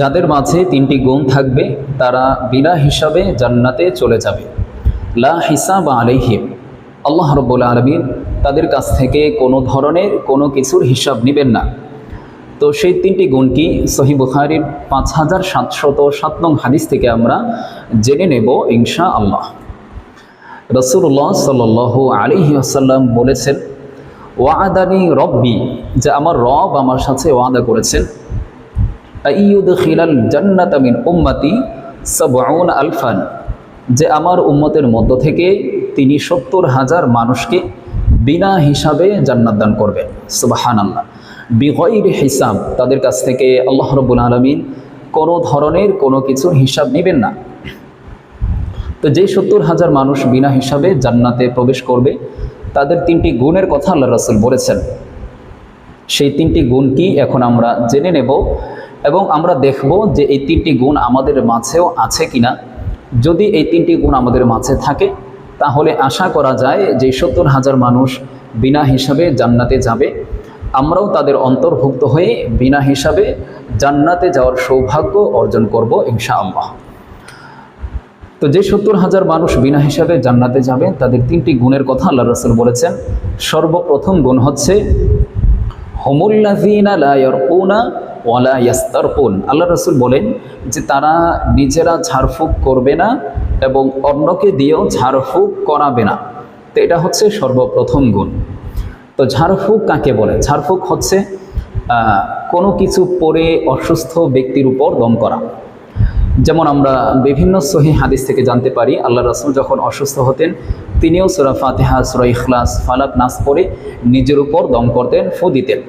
যাদের মাঝে তিনটি গুণ থাকবে, তারা বিনা হিসাবে জান্নাতে চলে যাবে। লা হিসাব আলাইহিম। আল্লাহ রব্বুল আলমিন তাদের কাছ থেকে কোনো ধরনের কোনো কিছুর হিসাব নেবেন না। তো সেই তিনটি গুণ কি? সহি বুখারির পাঁচ হাজার সাতশত সাত নং হাদিস থেকে আমরা জেনে নেব ইনশা আল্লাহ রসুল্লাহ সাল আলিহি আসাল্লাম বলেছেন, ওয়াদানি রব্বি যে আমার রব আমার সাথে ওয়াদা করেছেন। জান্নাতামিন উম্মাতি সাবউন আলফান। যে আমার উম্মতের মধ্য থেকে তিনি সত্তর হাজার মানুষকে বিনা হিসাবে জান্নাত দান করবেন। সুবাহান আল্লাহ বিগৈর হিসাব, তাদের কাছ থেকে আল্লাহ রব্বুল আলমিন কোনো ধরনের কোনো কিছুর হিসাব নেবেন না। তো যেই সত্তর হাজার মানুষ বিনা হিসাবে জান্নাতে প্রবেশ করবে, তাদের তিনটি গুণের কথা আল্লাহ রাসুল বলেছেন। সেই তিনটি গুণ কি এখন আমরা জেনে নেব। এবং আমরা দেখব যে এই তিনটি গুণ আমাদের মাঝেও আছে কিনা। যদি এই তিনটি গুণ আমাদের মাঝে থাকে, তাহলে আশা করা যায় যে সত্তর হাজার মানুষ বিনা হিসাবে জান্নাতে যাবে। আমরাও তাদের অন্তর্ভুক্ত হয়ে বিনা হিসাবে জান্নাতে যাওয়ার সৌভাগ্য অর্জন করব ইনশাআল্লাহ। তো যে সত্তর হাজার মানুষ বিনা হিসাবে জান্নাতে যাবে, তাদের তিনটি গুণের কথা আল্লাহ রসুল বলেছেন। সর্বপ্রথম গুণ হচ্ছে হোমুল্লাজিনা লায়রকুনা ওয়ালা ইয়াস্তারকুন। আল্লাহ রসুল বলেন যে তারা নিজেরা ঝাড়ফুঁক করবে না এবং অন্যকে দিয়েও ঝাড়ফুঁক করাবে না। তো এটা হচ্ছে সর্বপ্রথম গুণ। তো ঝাড়ফুঁক কাকে বলে? ঝাড়ফুঁক হচ্ছে কোনো কিছু পরে অসুস্থ ব্যক্তির উপর দম করা। যেমন আমরা বিভিন্ন সহি হাদিস থেকে জানতে পারি, আল্লাহ রসুল যখন অসুস্থ হতেন, তিনিও সুরা ফাতেহা, সুরা ইখলাস, ফালাক নাস পরে নিজের উপর দম করতেন, ফু দিতেন।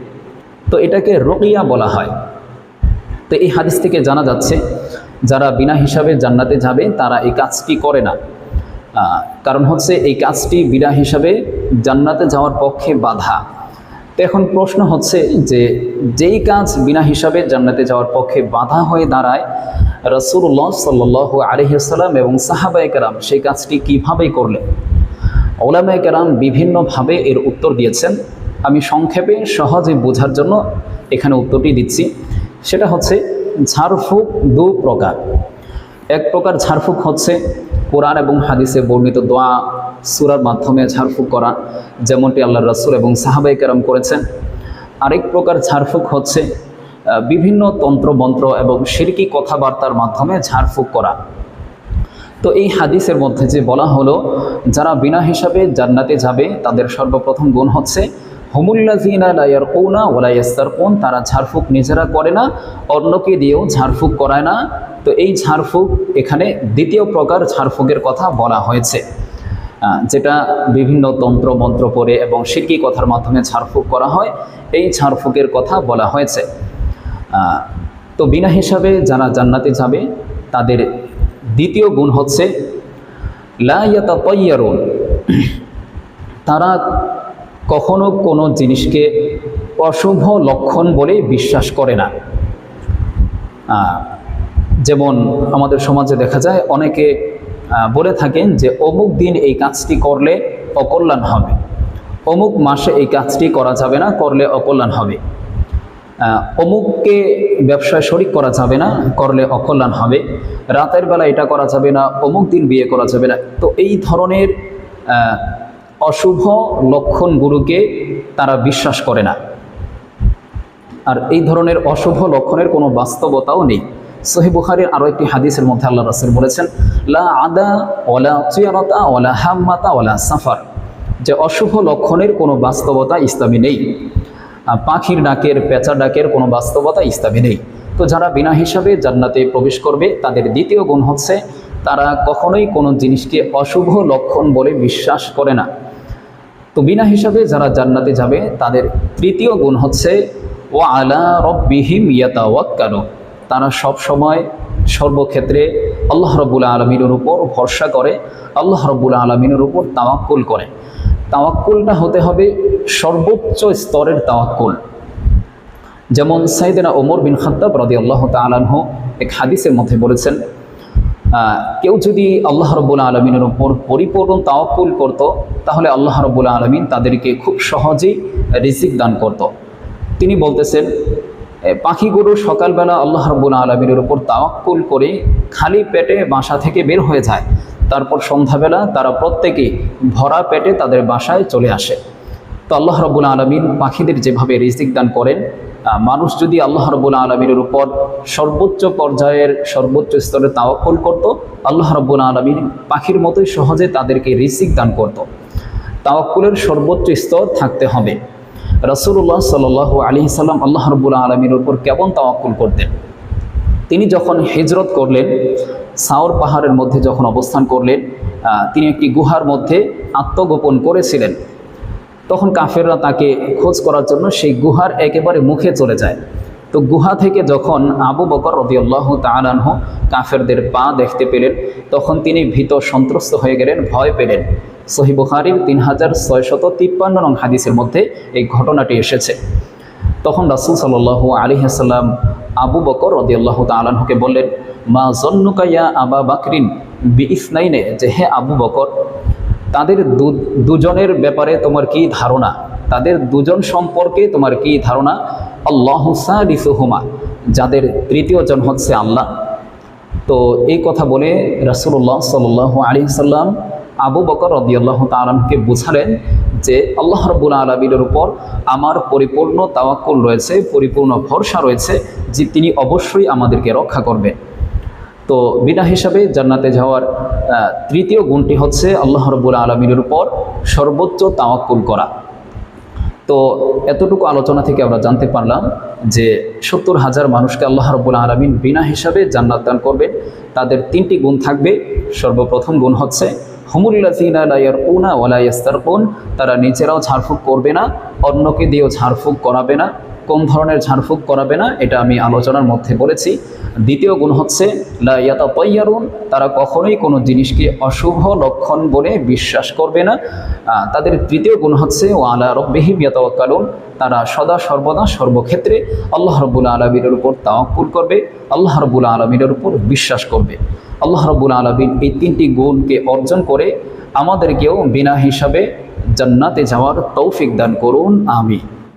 তো এটাকে রকিয়া বলা হয়। তো এই হাদিস থেকে জানা যাচ্ছে, যারা বিনা হিসাবে জান্নাতে যাবে, তারা এই কাজটি করে না। কারণ হচ্ছে এই কাজটি বিনা হিসাবে জান্নাতে যাওয়ার পক্ষে বাধা। তো এখন প্রশ্ন হচ্ছে যে, যেই কাজ বিনা হিসাবে জান্নাতে যাওয়ার পক্ষে বাধা হয়ে দাঁড়ায় রসুল্লাহ সাল্লাহ আলহিসাল্লাম এবং সাহাবায় কেরাম সেই কাজটি কীভাবে করলেন? ওলামায় কেরাম বিভিন্নভাবে এর উত্তর দিয়েছেন। আমি সংক্ষেপে সহজে বোঝার জন্য এখানে উত্তরটি দিচ্ছি। সেটা হচ্ছে ঝাড়ফুঁক দু প্রকার। এক প্রকার ঝাড়ফুঁক হচ্ছে কোরআন এবং হাদিসে বর্ণিত দোয়া, সুরার মাধ্যমে ঝাড়ফুঁক করা, যেমনটি আল্লাহ রসুল এবং সাহাবাই কেরাম করেছেন। আরেক প্রকার ঝাড়ফুঁক হচ্ছে বিভিন্ন তন্ত্রমন্ত্র এবং সিরকি কথাবার্তার মাধ্যমে ঝাড়ফুঁক করা। তো এই হাদিসের মধ্যে যে বলা হলো, যারা বিনা হিসাবে জান্নাতে যাবে, তাদের সর্বপ্রথম গুণ হচ্ছে হুমুল্লাজিনা লায়ার কৌনা ওলাইয়াস্তার কোন তারা ঝাড়ফুঁক নিজেরা করে না, অন্যকে দিয়েও ঝাড়ফুঁক করায় না। তো এই ঝাড়ফুঁক এখানে দ্বিতীয় প্রকার ঝাড়ফুঁকের কথা বলা হয়েছে। যেটা বিভিন্ন তন্ত্র, মন্ত্র পরে এবং সিরকি কথার মাধ্যমে ঝাড়ফুঁক করা হয়, এই ঝাড়ফুঁকের কথা বলা হয়েছে। তো বিনা হিসাবে যারা জান্নাতে যাবে, তাদের দ্বিতীয় গুণ হচ্ছে লাইয়াতা তৈয়ারুন তারা কখনো কোনো জিনিসকে অশুভ লক্ষণ বলে বিশ্বাস করে না। যেমন আমাদের সমাজে দেখা যায়, অনেকে বলে থাকেন যে অমুক দিন এই কাজটি করলে অকল্যাণ হবে। অমুক মাসে এই কাজটি করা যাবে না, করলে অকল্যাণ হবে। অমুককে ব্যবসায় শরিক করা যাবে না, করলে অকল্যাণ হবে। রাতের বেলা এটা করা যাবে না, অমুক দিন বিয়ে করা যাবে না। তো এই ধরনের অশুভ লক্ষণগুলোকে তারা বিশ্বাস করে না। আর এই ধরনের অশুভ লক্ষণের কোনো বাস্তবতাও নেই। সহি বুখারির আরও একটি হাদিসের মধ্যে আল্লাহ রাসুল বলেছেন, লা আদা ওলা চিয়ারতা ওলা হাম্মাতা ওলা সাফার। যে অশুভ লক্ষণের কোনো বাস্তবতা ইসলামী নেই। পাখির ডাকের, পেঁচা ডাকের কোনো বাস্তবতা ইসলামী নেই। তো যারা বিনা হিসাবে জান্নাতে প্রবেশ করবে, তাদের দ্বিতীয় গুণ হচ্ছে, তারা কখনোই কোনো জিনিসকে অশুভ লক্ষণ বলে বিশ্বাস করে না। তো বিনা হিসাবে যারা জান্নাতে যাবে, তাদের তৃতীয় গুণ হচ্ছে ও আলা রব্বিহিম ইয়াতাওয়াক্কালু তারা সব সময় সর্বক্ষেত্রে আল্লাহ রব্বুল আলমিনের উপর ভরসা করে, আল্লাহ রব্বুল আলমিনের উপর তাওয়াক্কুল করে। তাওয়াক্কুলটা হতে হবে সর্বোচ্চ স্তরের তাওয়াক্কুল। যেমন সাইদেনা ওমর বিন খাত্তাব রদি আল্লাহ তালাহ এক হাদিসের মধ্যে বলেছেন কেউ যদি আল্লাহ রব্বুল আলমিনের ওপর পরিপূর্ণ তাওয়াক্কুল করত, তাহলে আল্লাহ রব্বুল আলমিন তাদেরকে খুব সহজেই রিজিক দান করত। তিনি বলতেছেন পাখিগুলো সকালবেলা আল্লাহ রব্বুল আলমীর ওপর তাওয়াক্কুল করে খালি পেটে বাসা থেকে বের হয়ে যায়। তারপর সন্ধ্যাবেলা তারা প্রত্যেকেই ভরা পেটে তাদের বাসায় চলে আসে। তো আল্লাহ রব্বুল আলমিন পাখিদের যেভাবে রিজিক দান করেন মানুষ যদি আল্লাহ রব্বুল আলমীর উপর সর্বোচ্চ পর্যায়ের সর্বোচ্চ স্তরে তাওয়াক্কুল করত, আল্লাহ রব্বুল আলমিন পাখির মতোই সহজে তাদেরকে রিজিক দান করত। তাওয়াক্কুলের সর্বোচ্চ স্তর থাকতে হবে। রসুল্লাহ সাল আলী সাল্লাম আল্লাহ রব্বুল আলমীর উপর কেমন তাওয়াক্কুল করতেন? তিনি যখন হিজরত করলেন, সাওর পাহাড়ের মধ্যে যখন অবস্থান করলেন তিনি একটি গুহার মধ্যে আত্মগোপন করেছিলেন। তখন কাফেররা তাকে খোঁজ করার জন্য সেই গুহার একেবারে মুখে চলে যায়। তো গুহা থেকে যখন আবু বকর রদিয়াল্লাহ তালানহ কাফেরদের পা দেখতে পেলেন, তখন তিনি ভীত সন্ত্রস্ত হয়ে গেলেন, ভয় পেলেন। সহি তিন হাজার ছয়শত তিপ্পান্ন নং হাদিসের মধ্যে এই ঘটনাটি এসেছে। তখন রাসুল সাল আলী হাসাল্লাম আবু বকর রদিয়াল্লাহ তালানহকে বললেন, মা জন্নুকাইয়া আবা বাকরিন বি ইসনাইনে যে, হে আবু বকর তাদের দুজনের ব্যাপারে তোমার কি ধারণা? তাদের দুজন সম্পর্কে তোমার কি ধারণা? আল্লাহ হুমা যাদের তৃতীয় জন হচ্ছে আল্লাহ। তো এই কথা বলে রাসুল্লাহ সাল আলী সাল্লাম আবু বকর রদিয়াল্লাহ তালামকে বুঝালেন যে আল্লাহ রবুল আলমীর উপর আমার পরিপূর্ণ তাওয়াক্কুল রয়েছে, পরিপূর্ণ ভরসা রয়েছে যে তিনি অবশ্যই আমাদেরকে রক্ষা করবেন। তো বিনা হিসাবে জান্নাতে যাওয়ার তৃতীয় গুণটি হচ্ছে আল্লাহ রবুল আলমীর উপর সর্বোচ্চ তাওয়াক্কুল করা। তো এতটুকু আলোচনা থেকে আমরা জানতে পারলাম যে সত্তর হাজার মানুষকে আল্লাহ রব্বুল আলমিন বিনা হিসাবে জান্নাত দান করবেন। তাদের তিনটি গুণ থাকবে। সর্বপ্রথম গুণ হচ্ছে হুমুল্লাজিনা ওয়ালাইস্তারকুন তারা নিজেরাও ঝাড়ফুঁক করবে না, অন্যকে দিয়েও ঝাড়ফুঁক করাবে না। কোন ধরনের ঝাড়ফুঁক করাবে না, এটা আমি আলোচনার মধ্যে বলেছি। দ্বিতীয় গুণ হচ্ছে লাইয়াতা তারা কখনোই কোনো জিনিসকে অশুভ লক্ষণ বলে বিশ্বাস করবে না। তাদের তৃতীয় গুণ হচ্ছে ও আলা রব্বিহিম ইয়াতাওয়াক্কালুন, তারা সদা সর্বদা সর্বক্ষেত্রে আল্লাহ রব্বুল আলমীর উপর তাওয়াক্কুল করবে, আল্লাহ রব্বুল আলমীর উপর বিশ্বাস করবে। আল্লাহ রব্বুল আলমিন এই তিনটি গুণকে অর্জন করে আমাদেরকেও বিনা হিসাবে জান্নাতে যাওয়ার তৌফিক দান করুন আমি